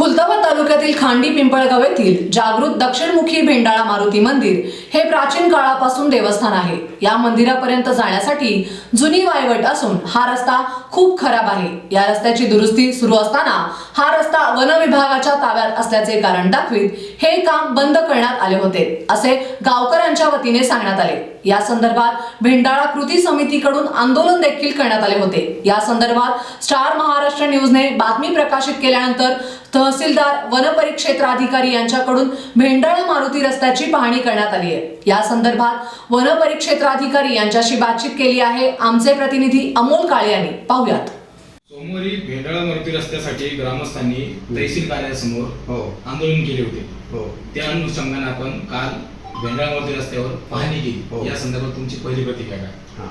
खुलताबाद तालुक्यातील खांडी पिंपळगाव येथील जागृत दक्षिणमुखी भेंडाळा मारुती मंदिर हे प्राचीन काळापासून देवस्थान आहे. या मंदिरापर्यंत जाण्यासाठी जुनी वायवट असून हा रस्ता खूप खराब आहे. या रस्त्याची दुरुस्ती सुरू असताना हा रस्ता वन विभागाच्या ताब्यात असल्याचे कारण दाखवीत हे काम बंद करण्यात आले होते असे गावकऱ्यांच्या वतीने सांगण्यात आले. या संदर्भात भेंडाळा कृती समितीकडून आंदोलन देखील करण्यात आले होते. या संदर्भात स्टार महाराष्ट्र न्यूजने बातमी प्रकाशित केल्यानंतर तहसीलदार वनपरिक्षेत्राधिकारी यांच्याकडून भेंडाळा मारुती रस्त्याची पाहणी करण्यात आली आहे. या संदर्भात वनपरिक्षेत्राधिकारी यांच्याशी बातचीत केली आहे. आमचे प्रतिनिधी अमोल काळे यांनी. पाहुयात. सोमवारी भेंडाळा मारुती रस्त्यासाठी ग्रामस्थांनी तहसील कार्यालयासमोर हो. आंदोलन केले होते. हो. त्या अनुषंगाने आपण काल भेंडाळा मारुती रस्त्यावर पाहणी हो. केली या संदर्भात तुमची पहिली प्रतिक्रिया काय? हां.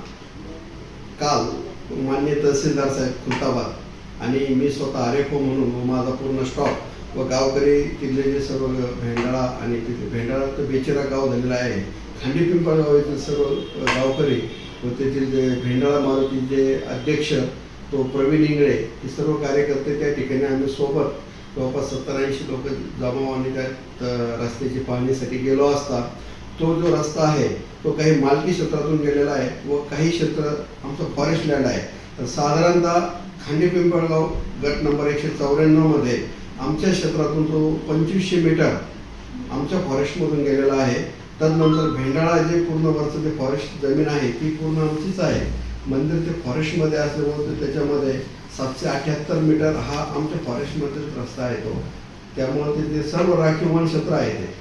काल मान्य तहसीलदार साहेब खुलताबाद आणि मी स्वतः आरेखो म्हणून व माझा पूर्ण स्टॉप व गावकरी तिथले जे सर्व भेंडाळा आणि तिथे भेंडाळा तर बेचेरा गाव झालेला आहे. खांडी पिंपळगाव येथील सर्व गावकरी व तेथील जे भेंडाळा मारुतीचे अध्यक्ष तो प्रवीण इंगळे हे सर्व कार्यकर्ते त्या ठिकाणी आम्ही सोबत जवळपास सत्तर ऐंशी लोक जमावाने आणि त्या रस्त्याची पाहणीसाठी गेलो असता. तो जो रस्ता आहे तो काही मालकी क्षेत्रातून गेलेला आहे व काही क्षेत्र आमचं फॉरेस्ट लँड आहे. तर साधारणतः खांडी पिंपळगाव गट नंबर एकशे चौऱ्याण्णवमध्ये आमच्या क्षेत्रातून तो पंचवीसशे मीटर आमच्या फॉरेस्टमधून गेलेला आहे. तदनंतर भेंडाळा जे पूर्ण वरचं जे फॉरेस्ट जमीन आहे ती पूर्ण आमचीच आहे. मंदिर ते फॉरेस्टमध्ये असल्यामुळे ते त्याच्यामध्ये सातशे अठ्याहत्तर मीटर हा आमच्या फॉरेस्टमध्येच रस्ता आहे तो. त्यामुळे ते- ते सर्व राखीव वन क्षेत्र आहे ते.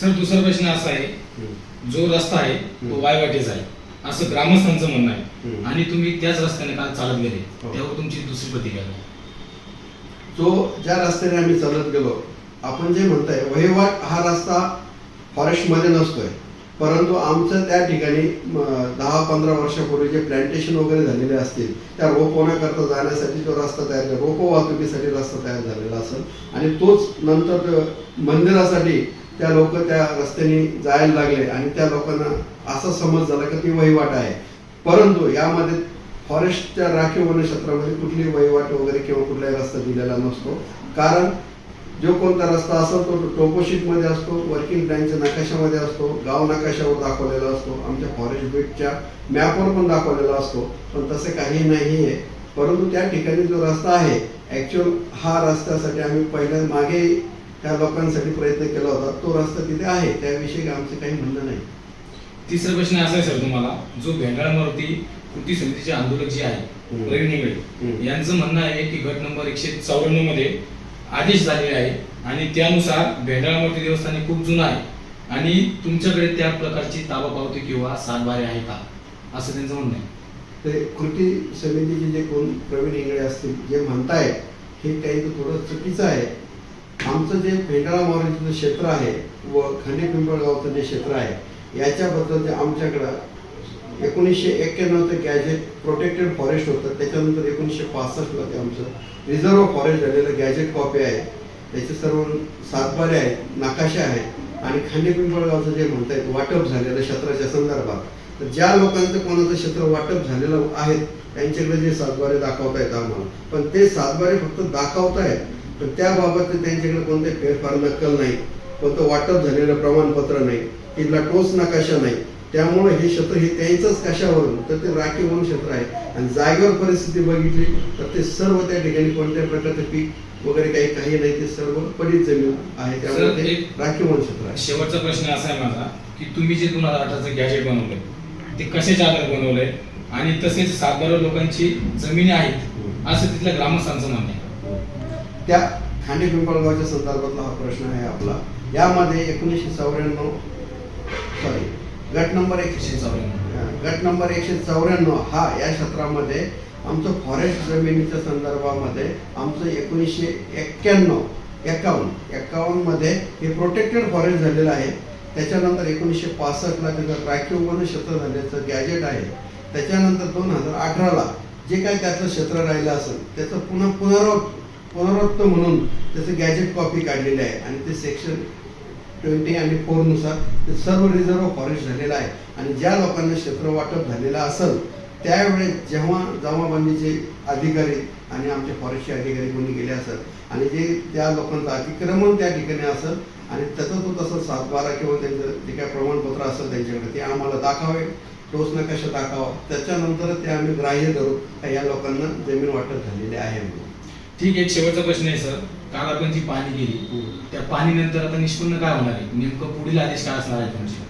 सर दुसरा प्रश्न असा आहे. जो रस्ता आहे तो. वायवाटेचा आहे. असं ग्रामस्थांचं म्हणणं आहे. आणि तुम्ही त्याच रस्त्याने काल चालत गेले हो. त्यावर तुमची दुसरी प्रतिक्रिया काय? जो ज्या रस्त्याने आम्ही चालत गेलो आपण जे म्हणताय वहिवाट हा रस्ता फॉरेस्टमध्ये नसतोय. परंतु आमचं त्या ठिकाणी म, दहा पंधरा वर्षापूर्वी जे प्लॅन्टेशन वगैरे झालेले असतील त्या रोपवण्याकरता जाण्यासाठी तो रस्ता तयार झाला. रोप वाहतुकीसाठी रस्ता तयार झालेला असेल. आणि तोच नंतर मंदिरासाठी त्या लोक त्या रस्त्याने जायला लागले. आणि त्या लोकांना असा समज झाला की ती वहिवाट आहे. परंतु यामध्ये फॉरेस्टच्या राखीव वन क्षेत्रामध्ये कुठली वहिवाट वगैरे किंवा कुठलाही रस्ता दिलेला नसतो. कारण जो कोणता रस्ता असेल तो टोपोशीटमध्ये असतो वर्किंग प्लॅनच्या नकाशामध्ये असतो गाव नकाशावर दाखवलेला असतो आमच्या फॉरेस्ट बीटच्या मॅपवर पण दाखवलेला असतो पण तसे काही नाही आहे परंतु त्या ठिकाणी जो रस्ता आहे ॲक्च्युअल हा रस्त्यासाठी आम्ही पहिल्या मागे त्या लोकांसाठी प्रयत्न केला होता तो रस्ता तिथे आहे त्याविषयी आमचं काही म्हणणं नाही. तिसरा प्रश्न असा आहे सर तुम्हाला जो भेंडाळा मारुती कृती समितीचे आंदोलक जे आहे हम्म. प्रवीण हम्म. यांचं म्हणणं आहे की गट नंबर एकशे चौऱ्याण्णवमध्ये आदेश झालेले आहे आणि त्यानुसार भेंडाळा मारुती देवस्थान हे खूप जुनं आहे आणि तुमच्याकडे त्या प्रकारची ताबा पावती किंवा सातबारे आहे का असं त्यांचं म्हणणं आहे ते कृती समितीचे जे कोण प्रवीण इंगळे असतील जे म्हणताय हे काही तर थोडं चुकीचं आहे आमचं जे भेंडाळा मारुतीचं क्षेत्र आहे व खंडे पिंपळगावचं जे क्षेत्र आहे याच्याबद्दल जे आमच्याकडं एकोणीसशे एक्क्याण्णवचं गॅजेट प्रोटेक्टेड फॉरेस्ट होतं त्याच्यानंतर एकोणीसशे पासष्टला ते आमचं रिझर्व फॉरेस्ट झालेलं गॅजेट कॉपी आहे. त्याचे सर्व सातबारे आहेत नकाशे आहेत आणि खांडे पिंपळगावचं जे आहेत वाटप झालेलं क्षेत्राच्या संदर्भात. तर ज्या लोकांचं कोणाचं क्षेत्र वाटप झालेलं आहे त्यांच्याकडे जे सातबारे दाखवता येत आम्हाला. पण ते सातबारे फक्त दाखवतायत पण त्याबाबत त्यांच्याकडे कोणते फेरफार नक्कल नाही कोणतं वाटप झालेलं प्रमाणपत्र नाही. तिथला टोच नकाशा नाही. त्यामुळे हे क्षेत्र हे त्यांचंच कशावरून तर ते राखीव वन क्षेत्र आहे. आणि जागेवर परिस्थिती बघितली तर ते सर्व त्या ठिकाणी कोणत्याही प्रकारचं पीक वगैरे काही काही नाही ते सर्व पडीत जमीन आहे. त्यामुळे ते राखीव वन क्षेत्र आहे. शेवटचा प्रश्न असा आहे माझा की तुम्ही जे दोन हजार अठराचं गॅजेट बनवलंय ते कशाच्या आधारे बनवलंय? आणि तसेच सातबारा लोकांची जमिनी आहेत असं तिथल्या ग्रामस्थांचं म्हणणं आहे. त्या खांडे पिंपळगावच्या संदर्भातला हा प्रश्न आहे आपला. यामध्ये एकोणीसशे चौऱ्याण्णव सॉरी गट नंबर एकशे चौऱ्याण्णव. गट नंबर एकशे चौऱ्याण्णव हा या क्षेत्रामध्ये आमचं फॉरेस्ट जमिनीच्या संदर्भामध्ये आमचं एकोणीसशे एक्क्याण्णव एकावन्न एक्कावन्नमध्ये हे प्रोटेक्टेड फॉरेस्ट झालेलं आहे. त्याच्यानंतर एकोणीसशे पासष्टला त्याचं राखीव वन क्षेत्र झाल्याचं गॅजेट आहे. त्याच्यानंतर दोन हजार अठराला जे काही त्यातलं क्षेत्र राहिलं असेल त्याचं पुन्हा पुनरावृत्त पुनरुत्त म्हणून त्याचं गॅजेट कॉपी काढलेली आहे. आणि ते सेक्शन ट्वेंटी आणि फोरनुसार ते सर्व रिझर्व फॉरेस्ट झालेलं आहे. आणि ज्या लोकांना क्षेत्र वाटप झालेलं असेल त्यावेळेस जेव्हा जमाबंदीचे अधिकारी आणि आमचे फॉरेस्टचे अधिकारी कोणी गेले असत आणि जे त्या लोकांचं अतिक्रमण त्या ठिकाणी असेल आणि त्याचं तो तसं सातबारा किंवा त्यांचं जे काय प्रमाणपत्र असेल त्यांच्याकडे ते आम्हाला दाखवावे. ठोस नकाशा दाखवा. त्याच्यानंतर ते आम्ही ग्राह्य धरू या लोकांना जमीन वाटप झालेली आहे म्हणून. ठीक आहे शेवटचा प्रश्न आहे सर. काल आपण जी पाणी केली त्या पाहणीनंतर आता निष्पन्न काय होणार आहे? नेमकं पुढील आदेश काय असणार आहे तुमचे?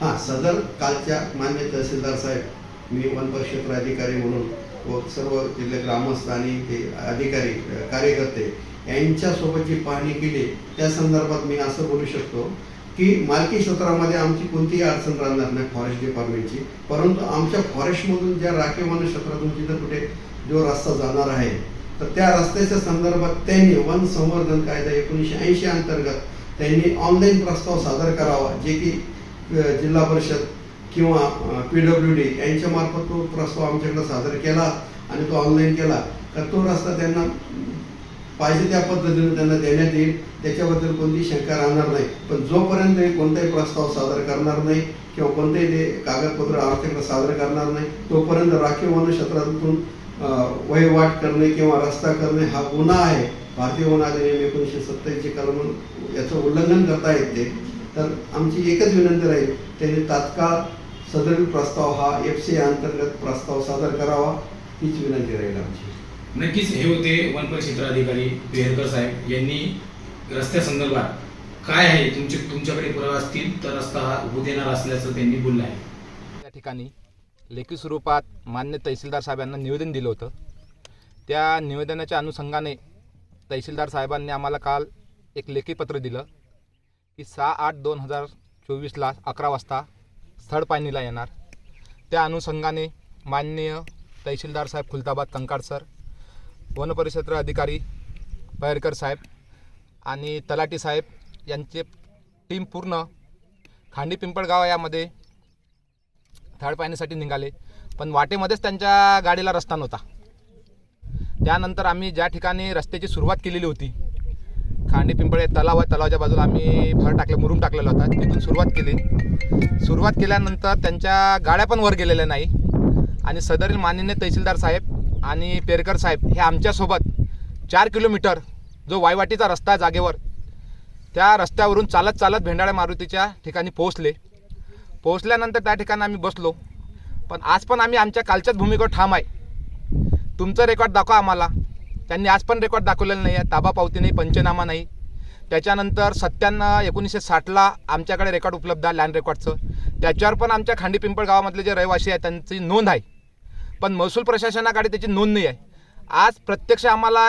हां सदर कालच्या मान्य तहसीलदार साहेब मी वन परिक्षेत्र अधिकारी म्हणून व सर्व जिल्हे ग्रामस्थ आणि ते अधिकारी कार्यकर्ते यांच्यासोबत जी पाहणी केली त्या संदर्भात मी असं बोलू शकतो की मालकी क्षेत्रामध्ये आमची कोणतीही अडचण राहणार नाही फॉरेस्ट डिपार्टमेंटची परंतु आमच्या फॉरेस्टमधून ज्या राखीव वन क्षेत्रातून जिथं कुठे जो रस्ता जाणार आहे तर त्या रस्त्याच्या संदर्भात त्यांनी वन संवर्धन कायदा एकोणीसशे ऐंशी अंतर्गत त्यांनी ऑनलाईन प्रस्ताव सादर करावा जे की जिल्हा परिषद किंवा पी डब्ल्यू डी यांच्यामार्फत तो प्रस्ताव आमच्याकडे सादर केला आणि तो ऑनलाईन केला. तर तो रस्ता त्यांना पाहिजे त्या पद्धतीने त्यांना देण्यात येईल. त्याच्याबद्दल कोणती शंका राहणार नाही. पण जोपर्यंत ते कोणताही प्रस्ताव सादर करणार नाही किंवा कोणतेही ते कागदपत्र आमच्याकडे सादर करणार नाही तोपर्यंत राखीव वन क्षेत्रातून वहिवाट करणे किंवा रस्ता करणे हा गुन्हा आहे. भारतीय वन अधिनियम एकोणीसशे सत्तावीसचे कलम याचं उल्लंघन करता येते. तर आमची एकच विनंती राहील त्यांनी तात्काळ सदरील प्रस्ताव हा एफ सी अंतर्गत प्रस्ताव सादर करावा हीच विनंती राहील आमची. नक्कीच हे होते वन परिक्षेत्र अधिकारी पेरकर साहेब. यांनी रस्त्यासंदर्भात काय आहे तुमचे तुमच्याकडे पुरावा असतील तर रस्ता हा होऊ देणार असल्याचं त्यांनी बोललं आहे. त्या ठिकाणी लेखी स्वरूपात मान्य तहसीलदार साहेबांना निवेदन दिलं होतं. त्या निवेदनाच्या अनुषंगाने तहसीलदार साहेबांनी आम्हाला काल एक लेखी पत्र दिलं की सहा आठ दोन हजार चोवीसला अकरा वाजता स्थळ पाहणीला येणार. त्या अनुषंगाने माननीय तहसीलदार साहेब खुलताबाद कंकाड सर वनपरिक्षेत्र अधिकारी पैरकर साहेब आणि तलाटी साहेब यांचे टीम पूर्ण खांडी पिंपळगाव यामध्ये थर्ड पाहणीसाठी निघाले. पण वाटेमध्येच त्यांच्या गाडीला रस्ता नव्हता. त्यानंतर आम्ही ज्या ठिकाणी रस्त्याची सुरुवात केलेली होती खांडी पिंपळे तलाव आहे तलावाच्या बाजूला आम्ही भर टाकले मुरुम टाकलेला होता. तिथून सुरुवात केली. सुरुवात केल्यानंतर त्यांच्या गाड्या पण वर गेलेल्या नाही. आणि सदरील माननीय तहसीलदार साहेब आणि पेरकर साहेब हे आमच्यासोबत चार किलोमीटर जो वायवाटीचा रस्ता आहे जागेवर त्या रस्त्यावरून चालत चालत भेंडाळ्या मारुतीच्या ठिकाणी पोहोचले. पोहोचल्यानंतर त्या ठिकाणी आम्ही बसलो. पण आज पण आम्ही आमच्या कालच्याच भूमिकेवर ठाम आहे. तुमचं रेकॉर्ड दाखवा आम्हाला. त्यांनी आज पण रेकॉर्ड दाखवलेलं नाही आहे ताबा पावती नाही पंचनामा नाही. त्याच्यानंतर सत्त्याण्णव एकोणीसशे साठला आमच्याकडे रेकॉर्ड उपलब्ध आहे लँड रेकॉर्डचं त्याच्यावर पण आमच्या खांडी पिंपळ गावामधले जे रहिवासी आहेत त्यांची नोंद आहे. पण महसूल प्रशासनाकडे त्याची नोंद नाही आहे आज प्रत्यक्ष आम्हाला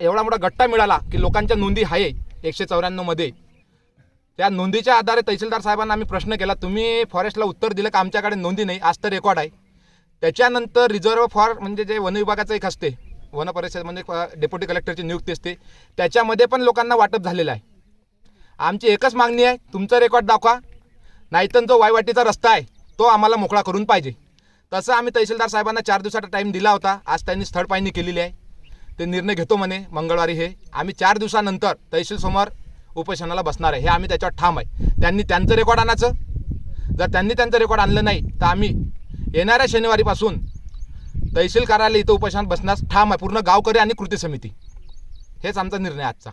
एवढा मोठा गट्टा मिळाला की लोकांच्या नोंदी आहे एकशे चौऱ्याण्णवमध्ये त्या नोंदीच्या आधारे तहसीलदार साहेबांना आम्ही प्रश्न केला तुम्ही फॉरेस्टला उत्तर दिलं का? आमच्याकडे नोंदी नाही आज तर रेकॉर्ड आहे. त्याच्यानंतर रिझर्व फॉर म्हणजे जे वन विभागाचं एक असते वन परिषद म्हणजे डेप्युटी कलेक्टरची नियुक्ती असते त्याच्यामध्ये पण लोकांना वाटप झालेलं आहे. आमची एकच मागणी आहे तुमचं रेकॉर्ड दाखवा नाहीतर जो वायवाटीचा रस्ता आहे तो आम्हाला मोकळा करून पाहिजे. तसं आम्ही तहसीलदार साहेबांना चार दिवसाचा टाईम दिला होता आज त्यांनी स्थळ पाहणी केलेली आहे. ते निर्णय घेतो म्हणे मंगळवारी हे. आम्ही चार दिवसानंतर तहसीलसमोर उपोषणाला बसणार आहे. हे आम्ही त्याच्यावर ठाम आहे. त्यांनी त्यांचं रेकॉर्ड आणायचं. जर त्यांनी त्यांचं रेकॉर्ड आणलं नाही तर आम्ही येणाऱ्या शनिवारीपासून तहसील कार्यालय इथं उपोषणात बसण्यास ठाम आहे. पूर्ण गावकरी आणि कृती समिती. हेच आमचा निर्णय आजचा.